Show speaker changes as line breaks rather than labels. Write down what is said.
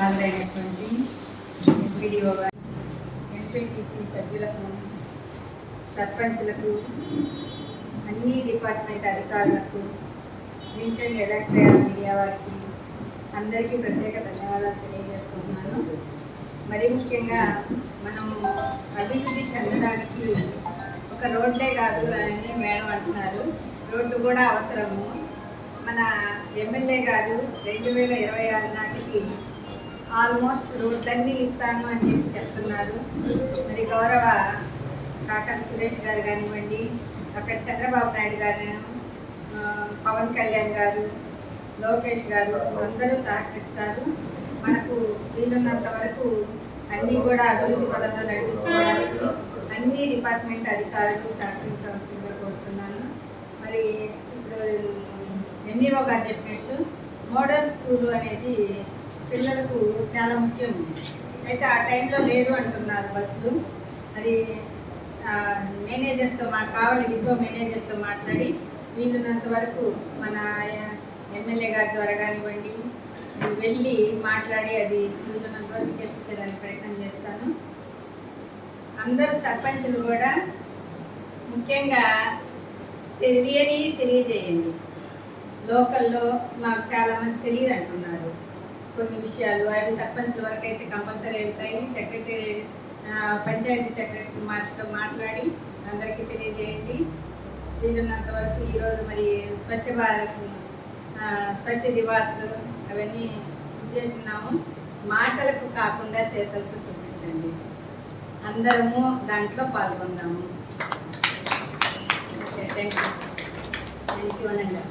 హాజరైనటువంటి MPDO గారు MPTC సభ్యులకు సర్పంచ్లకు అన్ని డిపార్ట్మెంట్ అధికారులకు ప్రింట్ అండ్ మీడియా వారికి అందరికీ ప్రత్యేక ధన్యవాదాలు తెలియజేసుకుంటున్నాను. మరి ముఖ్యంగా మనము అభివృద్ధి చెందడానికి ఒక రోడ్డే కాదు అని మేడం అంటున్నారు. రోడ్డు కూడా అవసరము. మన ఎమ్మెల్యే గారు రెండు వేల ఇరవై ఆరు నాటికి ఆల్మోస్ట్ రోడ్లన్నీ ఇస్తాను అని చెప్పి చెప్తున్నారు. మరి గౌరవ కాకర సురేష్ గారు కానివ్వండి అక్కడ చంద్రబాబు నాయుడు గారు పవన్ కళ్యాణ్ గారు లోకేష్ గారు అందరూ సహకరిస్తారు. మనకు వీలున్నంత వరకు అన్నీ కూడా అభివృద్ధి పదంలో నడిపించుకోవడానికి అన్ని డిపార్ట్మెంట్ అధికారులు సహకరించాల్సిందిగా కోరుతున్నాను మరి ఇప్పుడు ఎంఈఓ గారు చెప్పినట్టు మోడల్ స్కూల్ అనేది పిల్లలకు చాలా ముఖ్యం. అయితే ఆ టైంలో లేదు అంటున్నారు బస్సులు. అది మేనేజర్తో మా కావాలి డిపో మేనేజర్తో మాట్లాడి వీలున్నంత వరకు మన ఎమ్మెల్యే గారి ద్వారా కానివ్వండి వెళ్ళి మాట్లాడి అది వీలున్నంత వరకు చెప్పించేదానికి ప్రయత్నం చేస్తాను. అందరూ సర్పంచులు కూడా ముఖ్యంగా తెలియని తెలియజేయండి. లోకల్లో మాకు చాలామంది తెలియదు అంటున్నారు కొన్ని విషయాలు. అవి సర్పంచ్ల వరకు అయితే కంపల్సరీ వెళ్తాయి. సెక్రటరీ పంచాయతీ సెక్రటరీ మాటతో మాట్లాడి అందరికీ తెలియజేయండి. వీలున్నంత వరకు ఈరోజు మరి స్వచ్ఛ భారత్ స్వచ్ఛ దివాస్ అవన్నీ చేస్తున్నాము మాటలకు కాకుండా చేతలతో చూపించండి. అందరము దాంట్లో పాల్గొందాము. థ్యాంక్ యూ థ్యాంక్ యూ అనండి